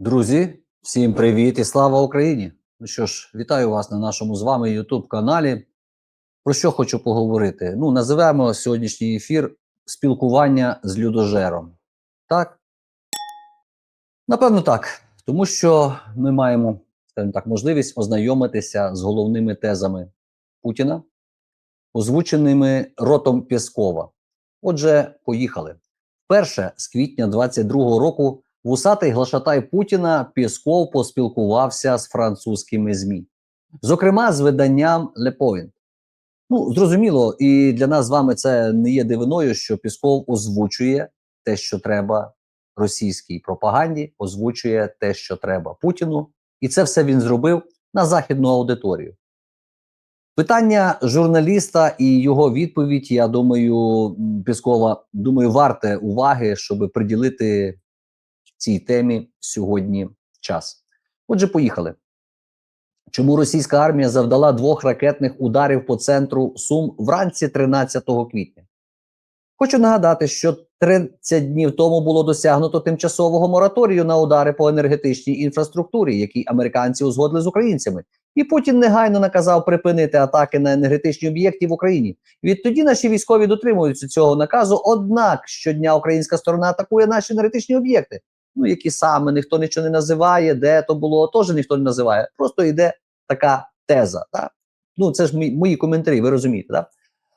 Друзі, всім привіт і слава Україні! Ну що ж, вітаю вас на нашому з вами YouTube каналі. Про що хочу поговорити? Ну, називаємо сьогоднішній ефір спілкування з людожером. Так? Напевно, так. Тому що ми маємо, так, можливість ознайомитися з головними тезами Путіна, озвученими ротом Пєскова. Отже, поїхали. Перше з квітня 22-го року вусатий глашатай Путіна Пєсков поспілкувався з французькими ЗМІ, зокрема з виданням Le Point. Ну, зрозуміло, і для нас з вами це не є дивиною, що Пісков озвучує те, що треба російській пропаганді, озвучує те, що треба Путіну, і це все він зробив на західну аудиторію. Питання журналіста і його відповідь, я думаю, Піскова, думаю, варте уваги, щоб приділити цій темі сьогодні час. Отже, поїхали. Чому російська армія завдала двох ракетних ударів по центру Сум вранці 13 квітня? Хочу нагадати, що 30 днів тому було досягнуто тимчасового мораторію на удари по енергетичній інфраструктурі, який американці узгодили з українцями. І Путін негайно наказав припинити атаки на енергетичні об'єкти в Україні. Відтоді наші військові дотримуються цього наказу. Однак щодня українська сторона атакує наші енергетичні об'єкти. Ну які саме ніхто нічого не називає, де то було, теж ніхто не називає. Просто йде така теза. Так? Ну це ж мої, мої коментарі, ви розумієте, так?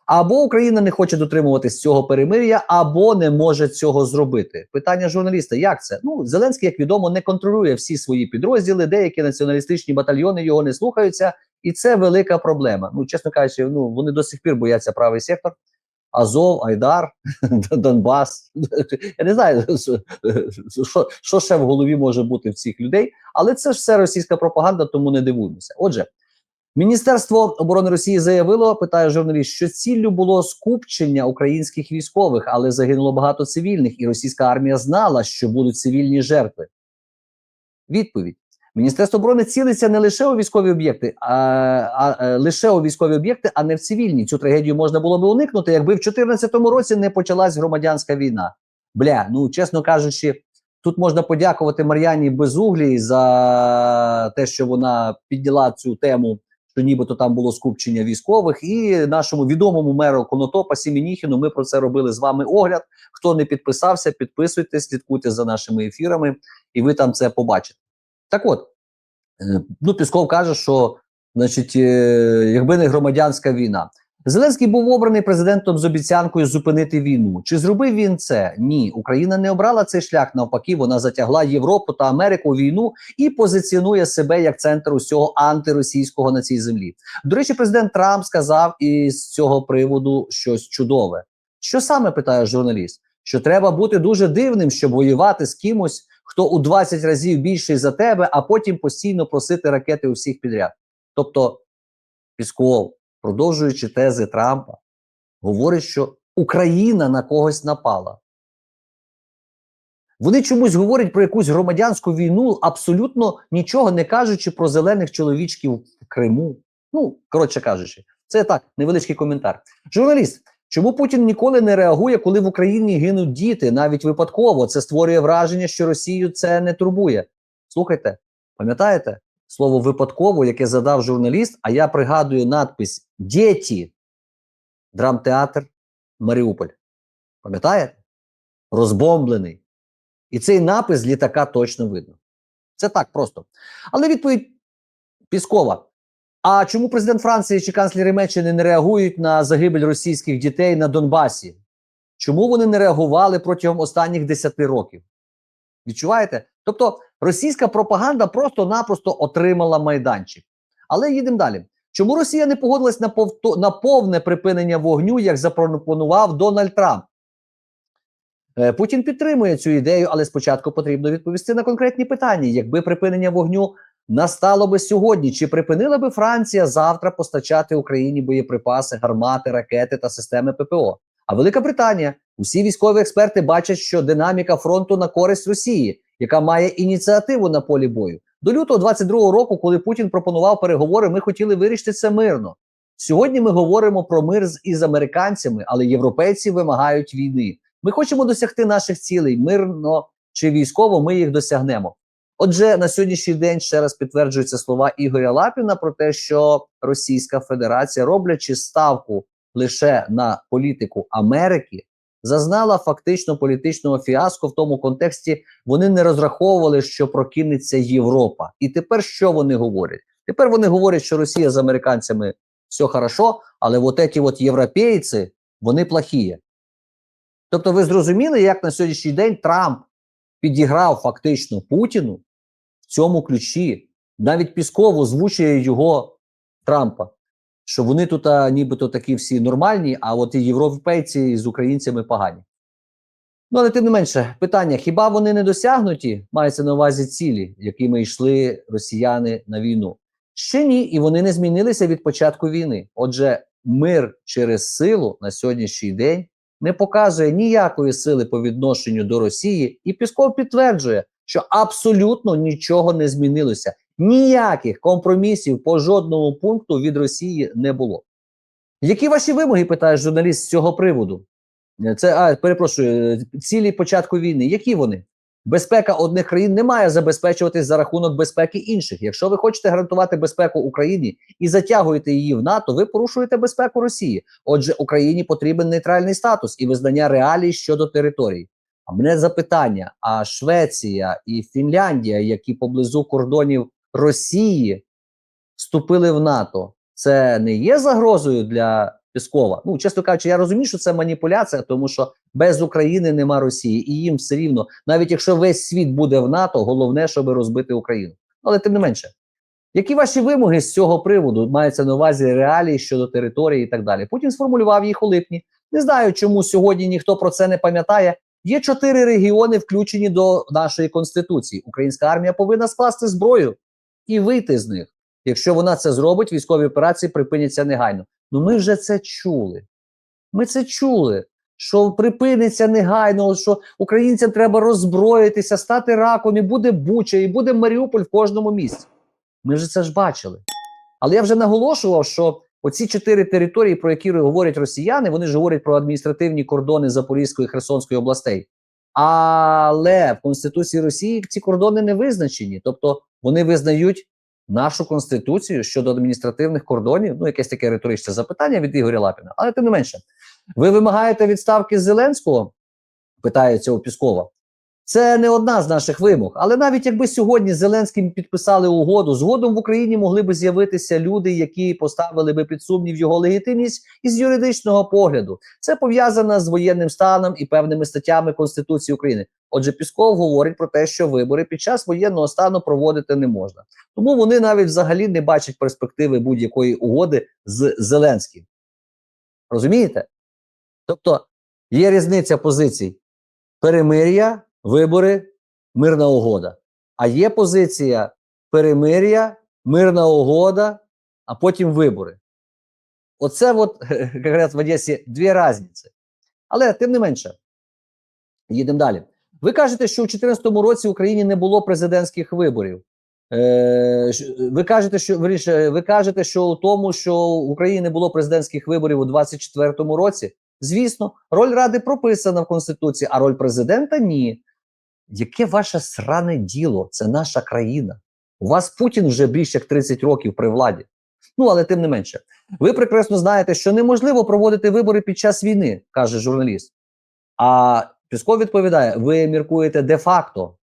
Або Україна не хоче дотримуватись цього перемир'я, або не може цього зробити. Питання журналіста: як це? Ну Зеленський, як відомо, не контролює всі свої підрозділи. Деякі націоналістичні батальйони його не слухаються, і це велика проблема. Ну, чесно кажучи, ну вони до сих пір бояться правий сектор. Азов, Айдар, Донбас. Я не знаю, що, що ще в голові може бути в цих людей, але це ж все російська пропаганда, тому не дивуємося. Отже, Міністерство оборони Росії заявило, питає журналіст, що ціллю було скупчення українських військових, але загинуло багато цивільних, і російська армія знала, що будуть цивільні жертви. Відповідь: Міністерство оборони цілиться не лише у військові об'єкти, а, а, а лише у військові об'єкти, а не в цивільні. Цю трагедію можна було би уникнути, якби в 2014 році не почалась громадянська війна. Бля, ну чесно кажучи, тут можна подякувати Мар'яні Безуглій за те, що вона підняла цю тему що нібито там було скупчення військових, і нашому відомому меру Конотопа Сімініхіну ми про це робили з вами огляд. Хто не підписався, підписуйтесь, слідкуйте за нашими ефірами, і ви там це побачите. Так от, е, ну Пісков каже, що значить, е, якби не громадянська війна. Зеленський був обраний президентом з обіцянкою зупинити війну. Чи зробив він це? Ні, Україна не обрала цей шлях. Навпаки, вона затягла Європу та Америку у війну і позиціонує себе як центр усього антиросійського на цій землі. До речі, президент Трамп сказав із цього приводу щось чудове. Що саме питає журналіст? Що треба бути дуже дивним, щоб воювати з кимось, хто у 20 разів більший за тебе, а потім постійно просити ракети у всіх підряд. Тобто, Пісков продовжуючи тези Трампа, говорить, що Україна на когось напала. Вони чомусь говорять про якусь громадянську війну, абсолютно нічого не кажучи про зелених чоловічків в Криму. Ну, коротше кажучи, це так, невеличкий коментар. Журналіст, чому Путін ніколи не реагує, коли в Україні гинуть діти, навіть випадково? Це створює враження, що Росію це не турбує. Слухайте, пам'ятаєте? слово випадково, яке задав журналіст, а я пригадую надпись Діті, драмтеатр Маріуполь. Пам'ятаєте? Розбомблений. І цей напис з літака точно видно. Це так просто. Але відповідь Піскова. А чому президент Франції чи канцлер Німеччини не реагують на загибель російських дітей на Донбасі? Чому вони не реагували протягом останніх 10 років? Відчуваєте? Тобто російська пропаганда просто-напросто отримала майданчик. Але їдемо далі. Чому Росія не погодилась на, повто, на повне припинення вогню, як запропонував Дональд Трамп? Е, Путін підтримує цю ідею, але спочатку потрібно відповісти на конкретні питання. Якби припинення вогню настало би сьогодні, чи припинила би Франція завтра постачати Україні боєприпаси, гармати, ракети та системи ППО? А Велика Британія, усі військові експерти бачать, що динаміка фронту на користь Росії, яка має ініціативу на полі бою. До лютого 22-го року, коли Путін пропонував переговори, ми хотіли вирішити це мирно. Сьогодні ми говоримо про мир з із американцями, але європейці вимагають війни. Ми хочемо досягти наших цілей мирно чи військово. Ми їх досягнемо. Отже, на сьогоднішній день ще раз підтверджуються слова Ігоря Лапіна про те, що Російська Федерація, роблячи ставку лише на політику Америки, зазнала фактично політичного фіаско в тому контексті. Вони не розраховували, що прокинеться Європа. І тепер що вони говорять? Тепер вони говорять, що Росія з американцями все хорошо, але от ці от європейці, вони плохі. Тобто, ви зрозуміли, як на сьогоднішній день Трамп підіграв фактично Путіну в цьому ключі. Навіть Пісков озвучує його Трампа, що вони тут нібито такі всі нормальні, а от і європейці з українцями погані. Ну, але тим не менше, питання: хіба вони не досягнуті? Мається на увазі цілі, якими йшли росіяни на війну? Ще ні, і вони не змінилися від початку війни. Отже, мир через силу на сьогоднішній день не показує ніякої сили по відношенню до Росії, і Пісков підтверджує, що абсолютно нічого не змінилося. Ніяких компромісів по жодному пункту від Росії не було. Які ваші вимоги? питає журналіст з цього приводу. Це а, перепрошую, цілі початку війни. Які вони? Безпека одних країн не має забезпечуватись за рахунок безпеки інших. Якщо ви хочете гарантувати безпеку Україні і затягуєте її в НАТО, ви порушуєте безпеку Росії. Отже, Україні потрібен нейтральний статус і визнання реалій щодо територій. А мене запитання: а Швеція і Фінляндія, які поблизу кордонів Росії вступили в НАТО, це не є загрозою для Піскова? Ну, чесно кажучи, я розумію, що це маніпуляція, тому що без України нема Росії, і їм все рівно, навіть якщо весь світ буде в НАТО, головне, щоб розбити Україну. Але тим не менше, які ваші вимоги з цього приводу мається на увазі реалії щодо території і так далі? Путін сформулював їх у липні. Не знаю, чому сьогодні ніхто про це не пам'ятає. Є чотири регіони, включені до нашої конституції. Українська армія повинна скласти зброю і вийти з них. Якщо вона це зробить, військові операції припиняться негайно. Ну ми вже це чули. Ми це чули. Що припиниться негайно, що українцям треба роззброїтися, стати раком, і буде Буча, і буде Маріуполь в кожному місці. Ми вже це ж бачили. Але я вже наголошував, що оці чотири території, про які говорять росіяни, вони ж говорять про адміністративні кордони Запорізької і Херсонської областей. Але в Конституції Росії ці кордони не визначені. Тобто вони визнають нашу конституцію щодо адміністративних кордонів. Ну, якесь таке риторичне запитання від Ігоря Лапіна. Але тим не менше, ви вимагаєте відставки Зеленського? Питається у Піскова. Це не одна з наших вимог. Але навіть якби сьогодні Зеленським підписали угоду, згодом в Україні могли би з'явитися люди, які поставили би під сумнів його легітимність із юридичного погляду. Це пов'язано з воєнним станом і певними статтями Конституції України. Отже, Пісков говорить про те, що вибори під час воєнного стану проводити не можна. Тому вони навіть взагалі не бачать перспективи будь-якої угоди з Зеленським. Розумієте? Тобто є різниця позицій: перемир'я, вибори, мирна угода. А є позиція перемир'я, мирна угода, а потім вибори. Оце, от, як говорять в Одесі, дві різниці. Але тим не менше, їдемо далі. Ви кажете, що у 2014 році в Україні не було президентських виборів. Е, ви кажете, що виріше, ви кажете, що у тому, що в Україні не було президентських виборів у 2024 році. Звісно, роль ради прописана в Конституції, а роль президента ні. Яке ваше сране діло? Це наша країна. У вас Путін вже більше як 30 років при владі. Ну, але тим не менше. Ви прекрасно знаєте, що неможливо проводити вибори під час війни, каже журналіст. А Пісков відповідає: ви міркуєте де-факто,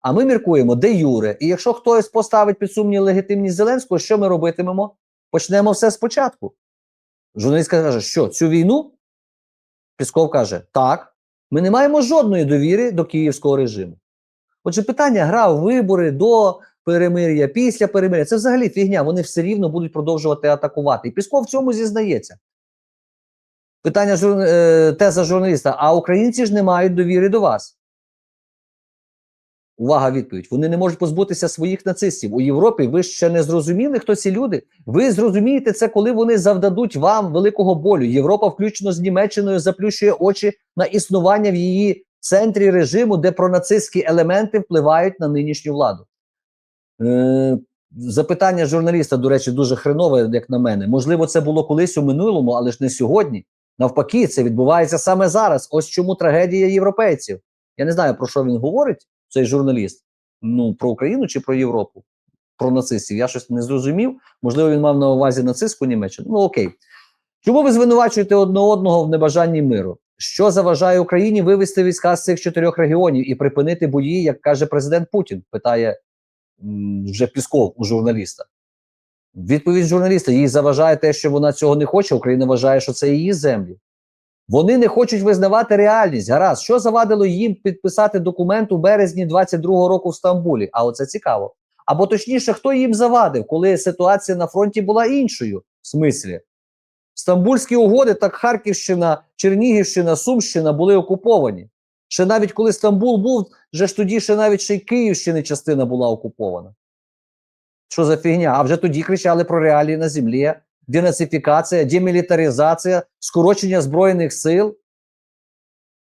а ми міркуємо де юре. І якщо хтось поставить під сумнів легітимність Зеленського, що ми робитимемо? Почнемо все спочатку. Журналіст каже, що цю війну? Пісков каже, так, ми не маємо жодної довіри до київського режиму. Отже, питання гра в вибори до перемир'я, після перемир'я це взагалі фігня. Вони все рівно будуть продовжувати атакувати. І Пісков в цьому зізнається. Питання е, теза журналіста: а українці ж не мають довіри до вас. Увага, відповідь. Вони не можуть позбутися своїх нацистів. У Європі ви ще не зрозуміли, хто ці люди. Ви зрозумієте це, коли вони завдадуть вам великого болю. Європа, включно з Німеччиною, заплющує очі на існування в її центрі режиму, де пронацистські елементи впливають на нинішню владу. Е, запитання журналіста, до речі, дуже хренове, як на мене. Можливо, це було колись у минулому, але ж не сьогодні. Навпаки, це відбувається саме зараз. Ось чому трагедія європейців. Я не знаю, про що він говорить, цей журналіст. Ну, про Україну чи про Європу? Про нацистів. Я щось не зрозумів. Можливо, він мав на увазі нацистську Німеччину. Ну окей. Чому ви звинувачуєте одне одного в небажанні миру? Що заважає Україні вивести війська з цих чотирьох регіонів і припинити бої, як каже президент Путін? Питає вже Пісков у журналіста. Відповідь журналіста: їй заважає те, що вона цього не хоче. Україна вважає, що це її землі. Вони не хочуть визнавати реальність. Гаразд, що завадило їм підписати документ у березні 22-го року в Стамбулі? А оце цікаво. Або точніше, хто їм завадив, коли ситуація на фронті була іншою в смислі? Стамбульські угоди, так Харківщина, Чернігівщина, Сумщина були окуповані. Ще навіть коли Стамбул був, вже ж тоді ще навіть ще й Київщини частина була окупована. Що за фігня? А вже тоді кричали про реалії на землі, денацифікація, демілітаризація, скорочення Збройних сил.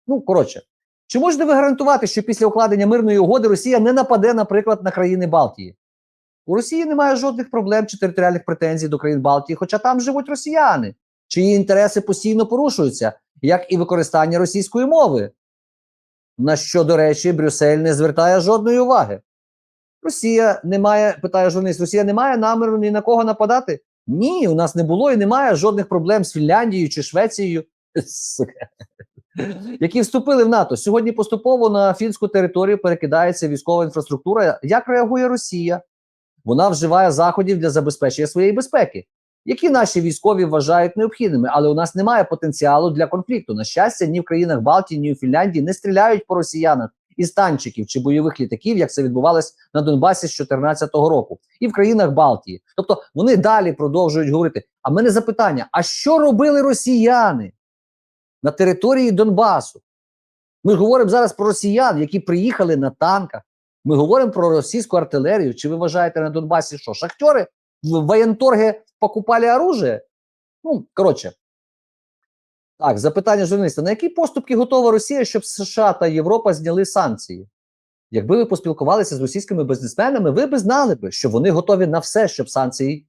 Ну, коротше, чи можете ви гарантувати, що після укладення мирної угоди Росія не нападе, наприклад, на країни Балтії? У Росії немає жодних проблем чи територіальних претензій до країн Балтії, хоча там живуть росіяни, чиї інтереси постійно порушуються, як і використання російської мови. На що, до речі, Брюссель не звертає жодної уваги. Росія не має, питає журналіст, Росія не має наміру ні на кого нападати? Ні, у нас не було і немає жодних проблем з Фінляндією чи Швецією, які вступили в НАТО. Сьогодні поступово на фінську територію перекидається військова інфраструктура. Як реагує Росія? Вона вживає заходів для забезпечення своєї безпеки, які наші військові вважають необхідними, але у нас немає потенціалу для конфлікту. На щастя, ні в країнах Балтії, ні у Фінляндії не стріляють по росіянах із танчиків чи бойових літаків, як це відбувалось на Донбасі з 2014 року, і в країнах Балтії. Тобто вони далі продовжують говорити. А мене запитання: а що робили росіяни на території Донбасу? Ми говоримо зараз про росіян, які приїхали на танках. Ми говоримо про російську артилерію. Чи ви вважаєте на Донбасі, що шахтери в воєнторги покупали оружие? Ну, коротше. Так, запитання журналіста: на які поступки готова Росія, щоб США та Європа зняли санкції? Якби ви поспілкувалися з російськими бізнесменами, ви б знали б, що вони готові на все, щоб санкції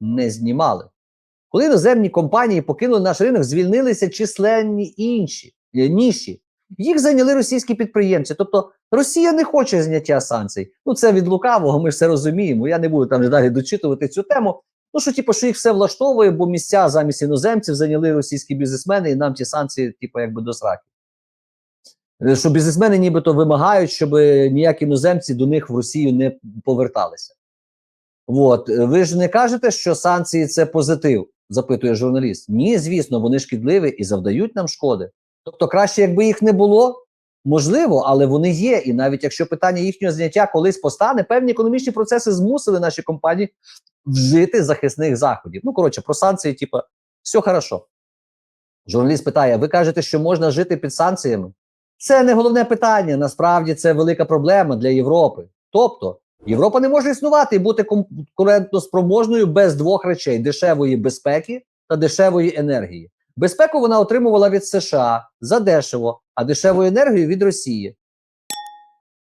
не знімали. Коли іноземні компанії покинули наш ринок, звільнилися численні інші е, ніші. Їх зайняли російські підприємці. Тобто Росія не хоче зняття санкцій. Ну це від лукавого, ми ж все розуміємо. Я не буду там далі дочитувати цю тему. Ну що, типу, що їх все влаштовує, бо місця замість іноземців зайняли російські бізнесмени, і нам ті санкції, типу, якби до сраки. Е, Що бізнесмени нібито вимагають, щоб ніякі іноземці до них в Росію не поверталися. От ви ж не кажете, що санкції це позитив, запитує журналіст. Ні, звісно, вони шкідливі і завдають нам шкоди. Тобто, краще, якби їх не було, можливо, але вони є. І навіть якщо питання їхнього зняття колись постане, певні економічні процеси змусили наші компанії вжити захисних заходів. Ну, коротше, про санкції, типу, все хорошо. Журналіст питає: ви кажете, що можна жити під санкціями? Це не головне питання. Насправді це велика проблема для Європи. Тобто, Європа не може існувати і бути конкурентно спроможною без двох речей: дешевої безпеки та дешевої енергії. Безпеку вона отримувала від США за дешево, а дешеву енергію від Росії.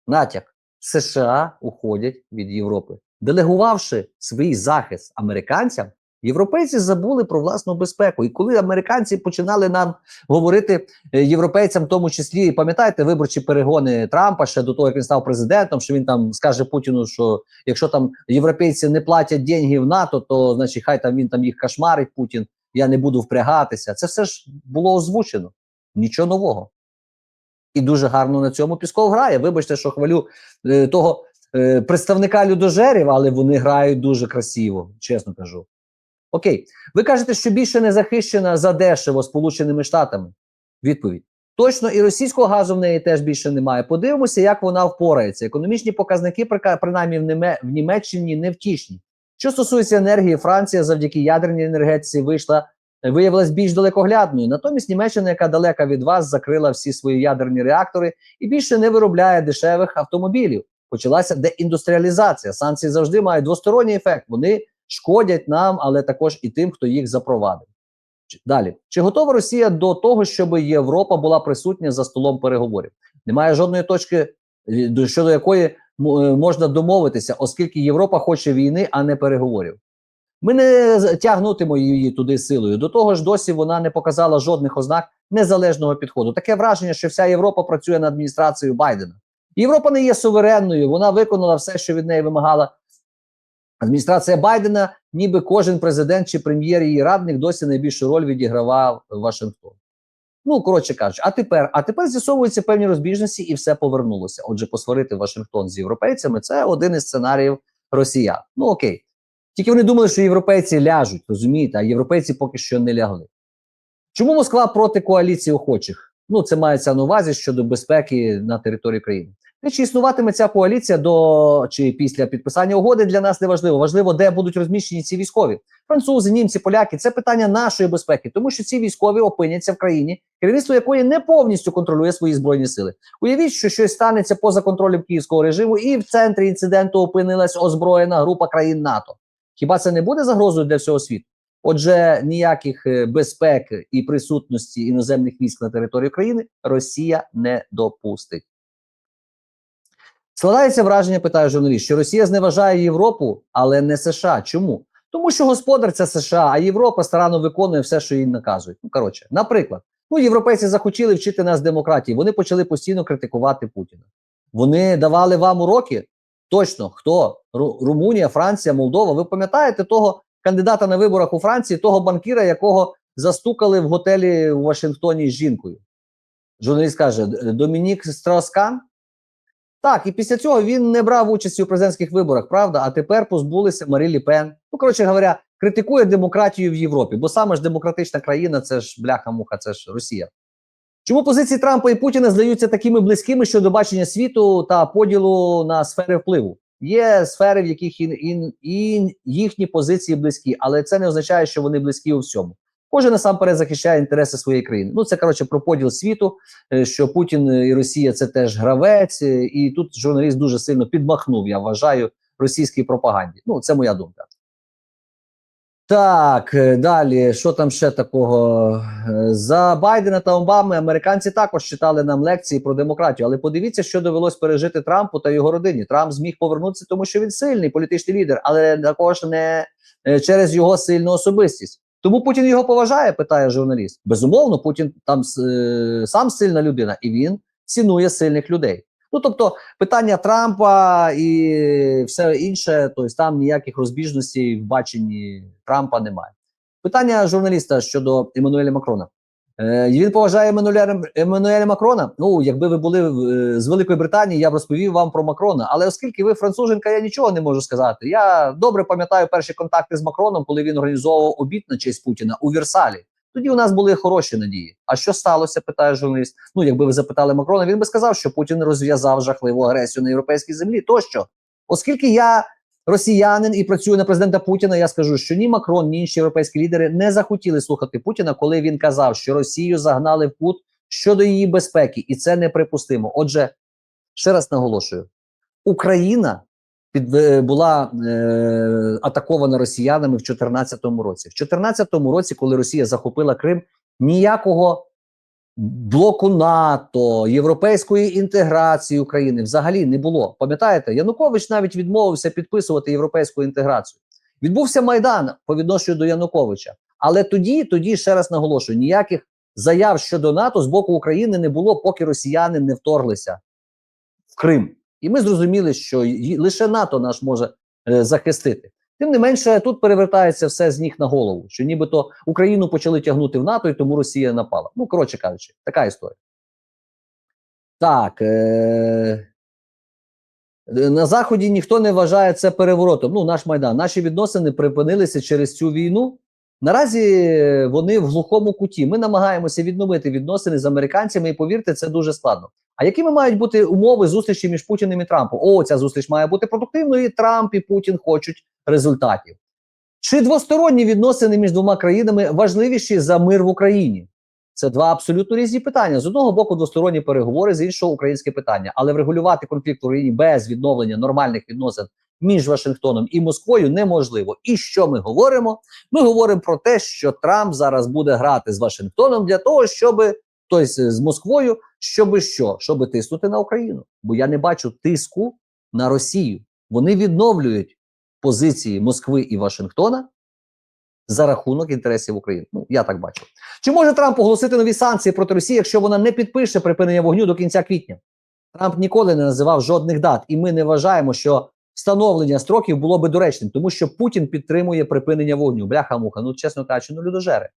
Натяк США уходять від Європи. Делегувавши свій захист американцям, європейці забули про власну безпеку. І коли американці починали нам говорити е, європейцям, в тому числі, пам'ятаєте виборчі перегони Трампа ще до того, як він став президентом, що він там скаже Путіну, що якщо там європейці не платять деньги в НАТО, то значить хай там він там їх кошмарить Путін. Я не буду впрягатися. Це все ж було озвучено. Нічого нового. І дуже гарно на цьому Пісков грає. Вибачте, що хвалю е, того е, представника людожерів, але вони грають дуже красиво, чесно кажу. Окей, ви кажете, що більше не захищена задешево Сполученими Штатами. Відповідь. Точно, і російського газу в неї теж більше немає. Подивимося, як вона впорається. Економічні показники, принаймні в, Німеччині, невтішні. Що стосується енергії, Франція завдяки ядерній енергетиці вийшла, виявилась більш далекоглядною. Натомість Німеччина, яка далека від вас, закрила всі свої ядерні реактори і більше не виробляє дешевих автомобілів. Почалася деіндустріалізація. Санкції завжди мають двосторонній ефект. Вони шкодять нам, але також і тим, хто їх запровадив. Далі, чи готова Росія до того, щоб Європа була присутня за столом переговорів? Немає жодної точки, е, щодо якої е, можна домовитися, оскільки Європа хоче війни, а не переговорів. Ми не тягнутимо її туди силою. До того ж, досі вона не показала жодних ознак незалежного підходу. Таке враження, що вся Європа працює на адміністрацію Байдена. Європа не є суверенною, вона виконала все, що від неї вимагала адміністрація Байдена, ніби кожен президент чи прем'єр її радник досі найбільшу роль відігравав Вашингтон. Ну, коротше кажучи, а тепер, а тепер з'ясовуються певні розбіжності, і все повернулося. Отже, посварити Вашингтон з європейцями це один із сценаріїв росіян. Ну окей. Тільки вони думали, що європейці ляжуть, розумієте, а європейці поки що не лягли. Чому Москва проти коаліції охочих? Ну, це мається на увазі щодо безпеки на території країни. Те, чи існуватиме ця коаліція до чи після підписання угоди для нас не важливо. Важливо, де будуть розміщені ці військові. Французи, німці, поляки це питання нашої безпеки, тому що ці військові опиняться в країні, керівництво якої не повністю контролює свої збройні сили. Уявіть, що щось станеться поза контролем київського режиму, і в центрі інциденту опинилась озброєна група країн НАТО. Хіба це не буде загрозою для всього світу? Отже, ніяких е, безпек і присутності іноземних військ на території країни Росія не допустить. Складається враження, питає журналіст, що Росія зневажає Європу, але не США. Чому? Тому що господар це США, а Європа старанно виконує все, що їй наказують. Ну коротше, наприклад, ну європейці захотіли вчити нас демократії. Вони почали постійно критикувати Путіна. Вони давали вам уроки. Точно хто Ру- Румунія, Франція, Молдова. Ви пам'ятаєте того кандидата на виборах у Франції, того банкіра, якого застукали в готелі у Вашингтоні з жінкою? Журналіст каже: Домінік Страускан. Так, і після цього він не брав участі у президентських виборах, правда? А тепер позбулися Марі Лі Пен. Ну, коротше говоря, критикує демократію в Європі, бо саме ж демократична країна це ж бляха-муха, це ж Росія. Чому позиції Трампа і Путіна здаються такими близькими щодо бачення світу та поділу на сфери впливу? Є сфери, в яких і, і, і їхні позиції близькі, але це не означає, що вони близькі у всьому. Кожен насамперед захищає інтереси своєї країни. Ну це коротше про поділ світу, е, що Путін і Росія це теж гравець, е, і тут журналіст дуже сильно підмахнув. Я вважаю російській пропаганді. Ну це моя думка. Так, е, далі, що там ще такого? Е, За Байдена та Обами американці також читали нам лекції про демократію. Але подивіться, що довелось пережити Трампу та його родині. Трамп зміг повернутися, тому що він сильний політичний лідер, але також не е, через його сильну особистість. Тому Путін його поважає, питає журналіст. Безумовно, Путін там е, сам сильна людина, і він цінує сильних людей. Ну тобто, питання Трампа і все інше, тобто там ніяких розбіжностей в баченні Трампа немає. Питання журналіста щодо Еммануеля Макрона. Е, він поважає Еммануеля, Еммануеля Макрона. Ну, якби ви були е, з Великої Британії, я б розповів вам про Макрона. Але оскільки ви француженка, я нічого не можу сказати. Я добре пам'ятаю перші контакти з Макроном, коли він організовував обід на честь Путіна у Версалі. Тоді у нас були хороші надії. А що сталося? питає журналіст. Ну, якби ви запитали Макрона, він би сказав, що Путін розв'язав жахливу агресію на європейській землі. Тощо, оскільки я росіянин і працюю на президента Путіна, я скажу, що ні Макрон, ні інші європейські лідери не захотіли слухати Путіна, коли він казав, що Росію загнали в кут щодо її безпеки, і це неприпустимо. Отже, ще раз наголошую: Україна під е, була е, атакована росіянами в 2014 році. В 2014 році, коли Росія захопила Крим, ніякого блоку НАТО, європейської інтеграції України взагалі не було. Пам'ятаєте, Янукович навіть відмовився підписувати європейську інтеграцію. Відбувся майдан по відношенню до Януковича. Але тоді, тоді ще раз наголошую, ніяких заяв щодо НАТО з боку України не було, поки росіяни не вторглися в Крим. І ми зрозуміли, що лише НАТО нас може е, захистити. Тим не менше, тут перевертається все з ніг на голову, що нібито Україну почали тягнути в НАТО, і тому Росія напала. Ну, коротше кажучи, така історія. Так. Е- на Заході ніхто не вважає це переворотом. Ну, наш майдан. Наші відносини припинилися через цю війну. Наразі вони в глухому куті. Ми намагаємося відновити відносини з американцями, і повірте, це дуже складно. А якими мають бути умови зустрічі між Путіним і Трампом? О, ця зустріч має бути продуктивною. і Трамп і Путін хочуть результатів. Чи двосторонні відносини між двома країнами важливіші за мир в Україні? Це два абсолютно різні питання. З одного боку, двосторонні переговори, з іншого українське питання. Але врегулювати конфлікт в Україні без відновлення нормальних відносин між Вашингтоном і Москвою неможливо. І що ми говоримо? Ми говоримо про те, що Трамп зараз буде грати з Вашингтоном для того, щоб тобто з Москвою, щоб що? Щоб тиснути на Україну. Бо я не бачу тиску на Росію. Вони відновлюють позиції Москви і Вашингтона за рахунок інтересів України. Ну я так бачу. Чи може Трамп оголосити нові санкції проти Росії, якщо вона не підпише припинення вогню до кінця квітня? Трамп ніколи не називав жодних дат, і ми не вважаємо, що встановлення строків було би доречним, тому що Путін підтримує припинення вогню. Бляха-муха, ну чесно кажучи, ну людожери.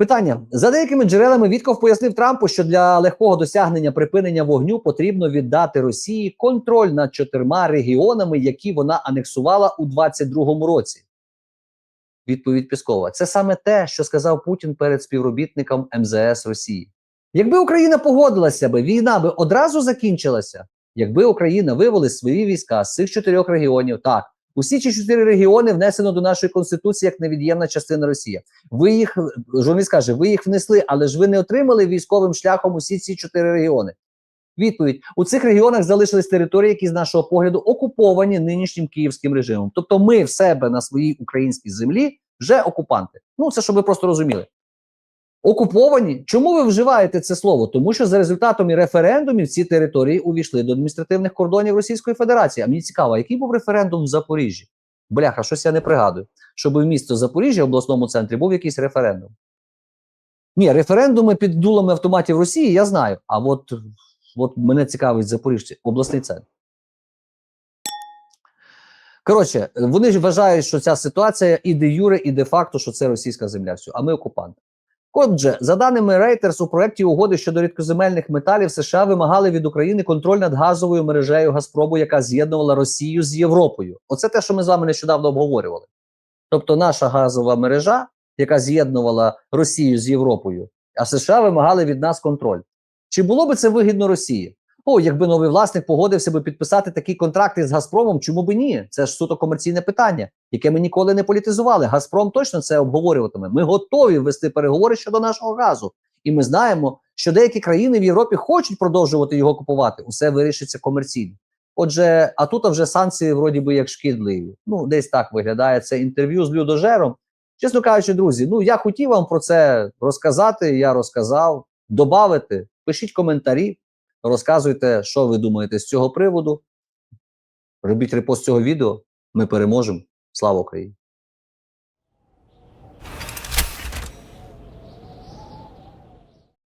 Питання за деякими джерелами Вітков пояснив Трампу, що для легкого досягнення припинення вогню потрібно віддати Росії контроль над чотирма регіонами, які вона анексувала у 22-му році. Відповідь Піскова: це саме те, що сказав Путін перед співробітником МЗС Росії. Якби Україна погодилася би, війна би одразу закінчилася. Якби Україна вивели свої війська з цих чотирьох регіонів, так усі ці чотири регіони внесено до нашої конституції як невід'ємна частина Росії. Ви їх журналіст каже, ви їх внесли, але ж ви не отримали військовим шляхом усі ці чотири регіони. Відповідь: у цих регіонах залишились території, які з нашого погляду окуповані нинішнім київським режимом. Тобто, ми в себе на своїй українській землі вже окупанти. Ну це щоб ви просто розуміли. Окуповані. Чому ви вживаєте це слово? Тому що за результатами референдумів ці території увійшли до адміністративних кордонів Російської Федерації. А мені цікаво, який був референдум в Запоріжжі? Бляха, щось я не пригадую, щоб в місто Запоріжжя в обласному центрі був якийсь референдум. Ні, референдуми під дулами автоматів Росії я знаю. А от, от мене цікавить Запоріжжя, обласний центр. Коротше, вони ж вважають, що ця ситуація і де юре, і де факто, що це російська земля. Все, а ми окупанти. Отже, за даними Reuters, у проєкті угоди щодо рідкоземельних металів США вимагали від України контроль над газовою мережею Газпрому, яка з'єднувала Росію з Європою. Оце те, що ми з вами нещодавно обговорювали. Тобто, наша газова мережа, яка з'єднувала Росію з Європою, а США вимагали від нас контроль. Чи було би це вигідно Росії? О, якби новий власник погодився би підписати такі контракти з Газпромом, чому би ні? Це ж суто комерційне питання, яке ми ніколи не політизували. Газпром точно це обговорюватиме. Ми готові вести переговори щодо нашого газу, і ми знаємо, що деякі країни в Європі хочуть продовжувати його купувати. Усе вирішиться комерційно. Отже, а тут вже санкції вроді би як шкідливі. Ну, десь так виглядає це інтерв'ю з людожером. Чесно кажучи, друзі, ну я хотів вам про це розказати. Я розказав. Добавити, пишіть коментарі. Розказуйте, що ви думаєте з цього приводу. Робіть репост цього відео. Ми переможемо. Слава Україні!